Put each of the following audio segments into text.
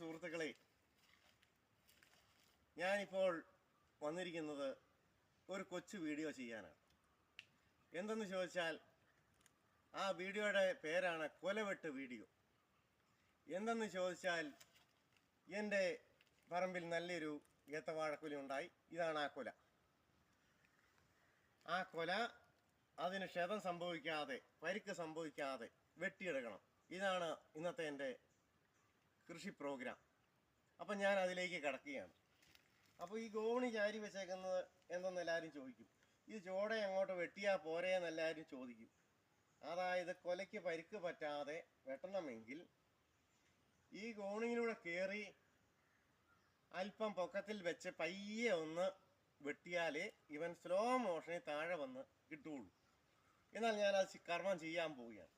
സുഹൃത്തുക്കളെ ഞാനിപ്പോൾ വന്നിരിക്കുന്നത് ഒരു കൊച്ചു വീഡിയോ ചെയ്യാനാണ്. എന്തെന്ന് ചോദിച്ചാൽ ആ വീഡിയോയുടെ പേരാണ് കൊലവെട്ട് വീഡിയോ. എന്തെന്ന് ചോദിച്ചാൽ എന്റെ പറമ്പിൽ നല്ലൊരു ഏത്തവാഴക്കൊല ഉണ്ടായി. ഇതാണ് ആ കൊല. ആ കൊല അതിന് ക്ഷതം സംഭവിക്കാതെ പരിക്ക് സംഭവിക്കാതെ വെട്ടിയെടുക്കണം. ഇതാണ് ഇന്നത്തെ എന്റെ കൃഷി പ്രോഗ്രാം. അപ്പം ഞാൻ അതിലേക്ക് കിടക്കുകയാണ്. അപ്പോൾ ഈ ഗോവണി ചാരി വെച്ചേക്കുന്നത് എന്തെന്ന് എല്ലാവരും ചോദിക്കും. ഈ ചോട അങ്ങോട്ട് വെട്ടിയാൽ പോരെ എല്ലാവരും ചോദിക്കും. അതായത് കൊലയ്ക്ക് പരിക്ക് പറ്റാതെ വെട്ടണമെങ്കിൽ ഈ ഗോണിയിലൂടെ കയറി അല്പം പൊക്കത്തിൽ വെച്ച് പയ്യെ ഒന്ന് വെട്ടിയാലേ ഇവൻ സ്ലോ മോഷനിൽ താഴെ വന്ന് കിട്ടുകയുള്ളൂ എന്നാൽ ഞാൻ അത് കർമ്മം ചെയ്യാൻ പോവുകയാണ്.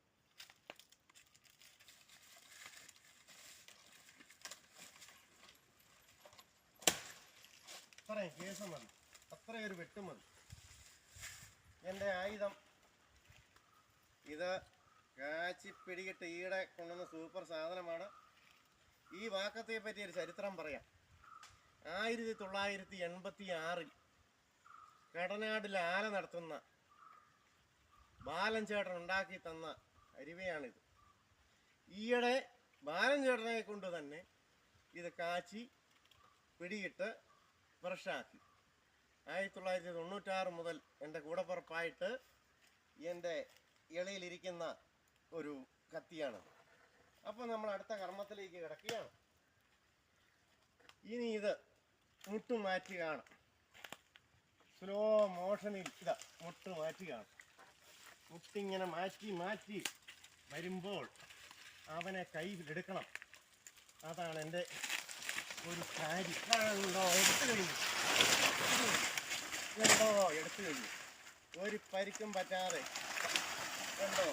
അത്രയും കേസ് മതി. അത്രയൊരു വെട്ട് മതി. എന്റെ ആയുധം. ഇത് കാച്ചി പിടികിട്ട് ഈടെ കൊണ്ടുവന്ന സൂപ്പർ സാധനമാണ്. ഈ വാക്കത്തെ പറ്റി ഒരു ചരിത്രം പറയാം. ആയിരത്തി തൊള്ളായിരത്തി എൺപത്തി ആറിൽ കടനാടിൽ ആല നടത്തുന്ന ബാലൻ ചേട്ടൻ ഉണ്ടാക്കി തന്ന അരിവയാണിത്. ഈയിടെ ബാലൻ ചേട്ടനെ കൊണ്ട് തന്നെ ഇത് കാച്ചി പിടിയിട്ട് ഫ്രഷാക്കി ആയിരത്തി തൊള്ളായിരത്തി തൊണ്ണൂറ്റാറ് മുതൽ എന്റെ കൂടപ്പുറപ്പായിട്ട് എന്റെ ഇളയിലിരിക്കുന്ന ഒരു കത്തിയാണ്. അപ്പോൾ നമ്മൾ അടുത്ത കർമ്മത്തിലേക്ക് കിടക്കുകയാണ്. ഇനി ഇത് മുട്ട് മാറ്റുകയാണ്. സ്ലോ മോഷനിൽ ഇതാ മുട്ട് മാറ്റുകയാണ്. മുട്ടിങ്ങനെ മാറ്റി മാറ്റി വരുമ്പോൾ അവനെ കയ്യിലെടുക്കണം അതാണ് എന്റെ ഒരു കാര്യം. കണ്ടോ എടുത്തു കഴിഞ്ഞു. കണ്ടോ എടുത്തു കഴിഞ്ഞു. ഒരു പരിക്കും പറ്റാതെ. കണ്ടോ?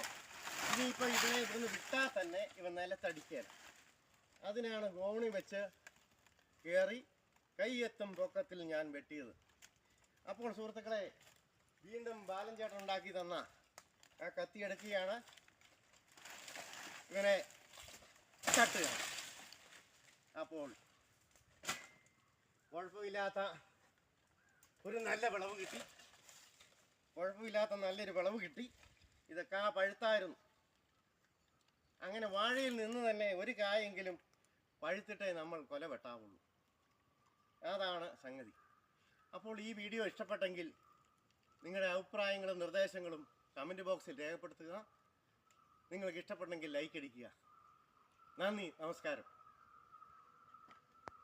ഇനിയിപ്പോൾ ഇതിനെ ഇവിടുന്ന് വിട്ടാൽ തന്നെ ഇവ നിലത്തടിക്കാൻ അതിനാണ് ഗോണി വെച്ച് കയറി കൈയെത്തും പൊക്കത്തിൽ ഞാൻ വെട്ടിയത്. അപ്പോൾ സുഹൃത്തുക്കളെ വീണ്ടും ബാലൻ ചേട്ടൻ ഉണ്ടാക്കി തന്ന ആ കത്തി എടുക്കുകയാണ്. ഇവനെ തട്ടുക അപ്പോൾ കുഴപ്പമില്ലാത്ത ഒരു നല്ല വിളവ് കിട്ടി. കുഴപ്പമില്ലാത്ത നല്ലൊരു വിളവ് കിട്ടി. ഇതൊക്കെ ആ പഴുത്തായിരുന്നു. അങ്ങനെ വാഴയിൽ നിന്ന് തന്നെ ഒരു കായെങ്കിലും പഴുത്തിട്ടേ നമ്മൾ കൊല വെട്ടാവുള്ളൂ അതാണ് സംഗതി. അപ്പോൾ ഈ വീഡിയോ ഇഷ്ടപ്പെട്ടെങ്കിൽ നിങ്ങളുടെ അഭിപ്രായങ്ങളും നിർദ്ദേശങ്ങളും കമന്റ് ബോക്സിൽ രേഖപ്പെടുത്തുക. നിങ്ങൾക്ക് ഇഷ്ടപ്പെട്ടെങ്കിൽ ലൈക്ക് അടിക്കുക. നന്ദി നമസ്കാരം.